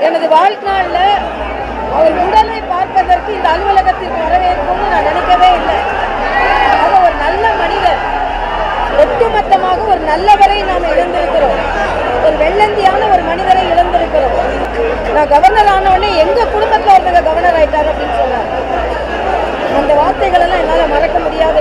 எனது வாழ்நாளில் அவர் உடலை பார்ப்பதற்கு இந்த அலுவலகத்திற்கு வரவேற்கும்னு நான் நினைக்கவே இல்லை. ஆக ஒரு நல்ல மனிதர். ஒட்டுமொத்தமாக ஒரு நல்லவரை நாம் இழந்திருக்கிறோம். ஒரு வெள்ளந்தியான ஒரு மனிதரை இழந்திருக்கிறோம். நான் கவர்னர் ஆனவுடனே எங்கள் குடும்பத்தில் ஒருத்தங்க கவர்னர் ஆயிட்டார் அப்படின்னு சொன்னார். அந்த வார்த்தைகளெல்லாம் என்னால் மறக்க முடியாத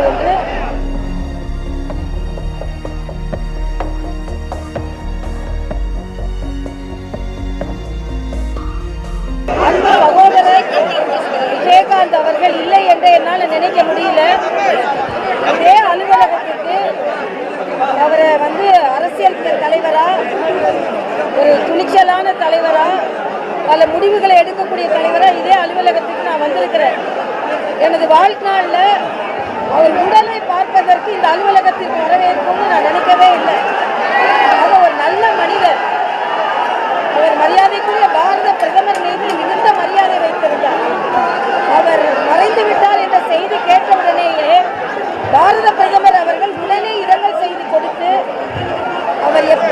விஜயகாந்த் அவர்கள் இல்லை என்று என்னால் நினைக்க முடியல. இதே அலுவலகத்துக்கு அவரை வந்து அரசியல் தலைவரா ஒரு துணிச்சலான தலைவரா பல முடிவுகளை எடுக்கக்கூடிய தலைவரா இதே அலுவலகத்துக்கு நான் வந்திருக்கிறேன். எனது வாழ்நாளில் அவர் உடலை பார்ப்பதற்கு இந்த அலுவலகத்திற்கு வரவேற்கும்னு நான் நினைக்கிறேன்.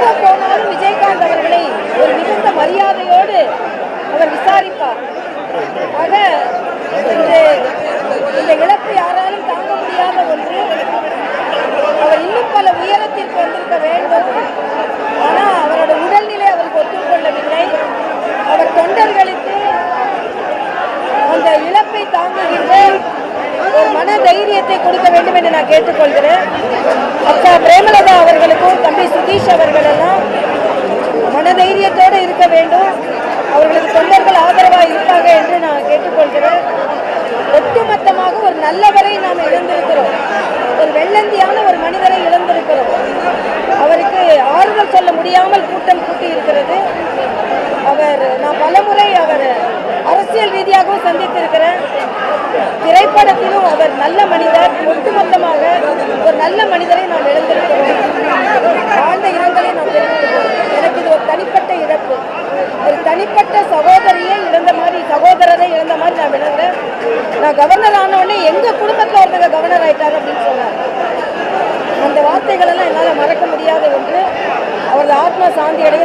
அவர் போனாலும் விஜயகாந்த் அவர்களை ஒரு மிகுந்த மரியாதையோடு அவர் விசாரிப்பார். ஆக இந்த இந்த இழப்பு யாராலும் தாங்க முடியாத ஒன்று அவர் இன்னும் பல உயரத்திற்கு வந்திருக்க வேண்டும். ஆனால் அவரோட உடல்நிலை அவருக்கு ஒத்துக்கொள்ளவில்லை. அவர் தொண்டர்களுக்கு அந்த இழப்பை தாங்குகின்ற ஒரு மன தைரியத்தை கொடுக்க வேண்டும் என்று நான் கேட்டுக்கொள்கிறேன். அக்கா பிரேமலதா அவர்களது தொண்டர்கள் ஆதரவாக இருப்பாங்க என்று நான் கேட்டுக்கொள்கிறேன். ஒட்டுமொத்தமாக ஒரு நல்லவரை நாம் இழந்திருக்கிறோம். ஒரு வெள்ளந்தியான ஒரு மனிதரை இழந்திருக்கிறோம். அவருக்கு ஆறுதல் சொல்ல முடியாமல் கூட்டம் கூட்டி இருக்கிறது அவர் நான் பலமுறை அவர் அரசியல் ரீதியாகவும் சந்தித்திருக்கிறேன். திரைப்படத்திலும் அவர் நல்ல மனிதர். ஒட்டுமொத்தமாக ஒரு நல்ல மனிதரை நாம் இழந்திருக்கிறோம் ஆழ்ந்த இரங்கலை நாம் தெரிவிக்கிறோம் எனக்கு இது ஒரு தனிப்பட்ட இழப்பு ஒரு தனிப்பட்ட சகோதரியை இழந்த மாதிரி சகோதரரை இழந்த மாதிரி நான் விளங்குறேன். நான் கவர்னர் ஆன உடனே எங்க குடும்பத்தில் ஒருத்தங்க கவர்னர் ஆயிட்டார் அப்படின்னு சொன்னார் அந்த வார்த்தைகள் எல்லாம் என்னால் மறக்க முடியாத ஒன்று. அவரது ஆத்மா சாந்தி அடைய